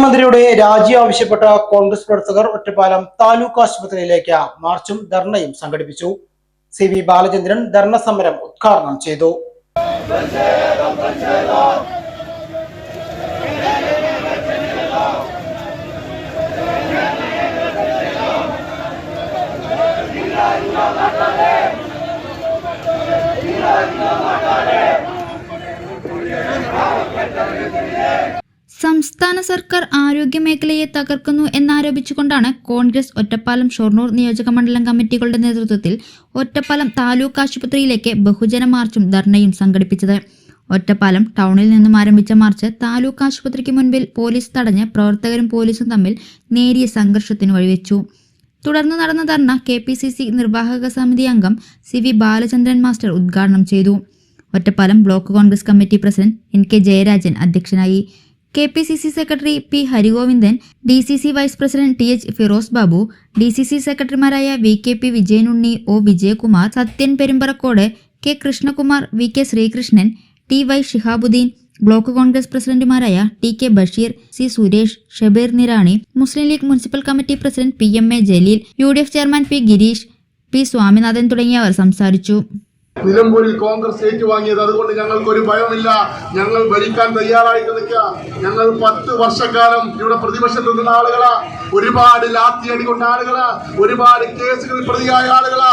മുഖ്യമന്ത്രിയുടെ രാജി ആവശ്യപ്പെട്ട കോൺഗ്രസ് പ്രവർത്തകർ ഒറ്റപ്പാലം താലൂക്ക് ആശുപത്രിയിലേക്ക് മാർച്ചും ധർണയും സംഘടിപ്പിച്ചു. സി വി ബാലചന്ദ്രൻ ധർണ സമരം ഉദ്ഘാടനം ചെയ്തു. സംസ്ഥാന സർക്കാർ ആരോഗ്യമേഖലയെ തകർക്കുന്നു എന്നാരോപിച്ചുകൊണ്ടാണ് കോൺഗ്രസ് ഒറ്റപ്പാലം ഷൊർണൂർ നിയോജകമണ്ഡലം കമ്മിറ്റികളുടെ നേതൃത്വത്തിൽ ഒറ്റപ്പാലം താലൂക്ക് ആശുപത്രിയിലേക്ക് ബഹുജന മാർച്ചും ധർണയും സംഘടിപ്പിച്ചത്. ഒറ്റപ്പാലം ടൗണിൽ നിന്നും ആരംഭിച്ച മാർച്ച് താലൂക്ക് ആശുപത്രിക്ക് മുൻപിൽ പോലീസ് തടഞ്ഞ് പ്രവർത്തകരും പോലീസും തമ്മിൽ നേരിയ സംഘർഷത്തിന് വഴിവെച്ചു. തുടർന്ന് നടന്ന dharna K P C C നിർവാഹക സമിതി അംഗം സി വി ബാലചന്ദ്രൻ മാസ്റ്റർ ഉദ്ഘാടനം ചെയ്തു. Ottapalam block Congress committee president N K Jayarajan അധ്യക്ഷനായി. K P C C secretary P Harigovindan D C C vice president T H Firoz Babu D C C സെക്രട്ടറിമാരായ V K P Vijayanunni O Vijayakumar Sathyan Perumparakkode K Krishnakumar V K Sreekrishnan T Y Shihabuddeen block Congress പ്രസിഡന്റുമാരായ T K Basheer C Suresh Shabeer Nirani Muslim League municipal committee president P M A Jaleel U D F chairman P Gireesh P Swaminathan തുടങ്ങിയവർ സംസാരിച്ചു. നിലമ്പൂരിൽ കോൺഗ്രസ് ഏറ്റുവാങ്ങിയത് അതുകൊണ്ട് ഞങ്ങൾക്ക് ഒരു ഭയമില്ല ഞങ്ങൾ ഭരിക്കാൻ തയ്യാറായിട്ട് നിൽക്കുക ഞങ്ങൾ പത്ത് വർഷക്കാലം ഇവിടെ പ്രതിപക്ഷത്ത് നിന്ന ആളുകളാ. ഒരുപാട് ലാത്തിയടി കൊണ്ട ആളുകളാ. ഒരുപാട് കേസുകളിൽ പ്രതിയായ ആളുകളാ.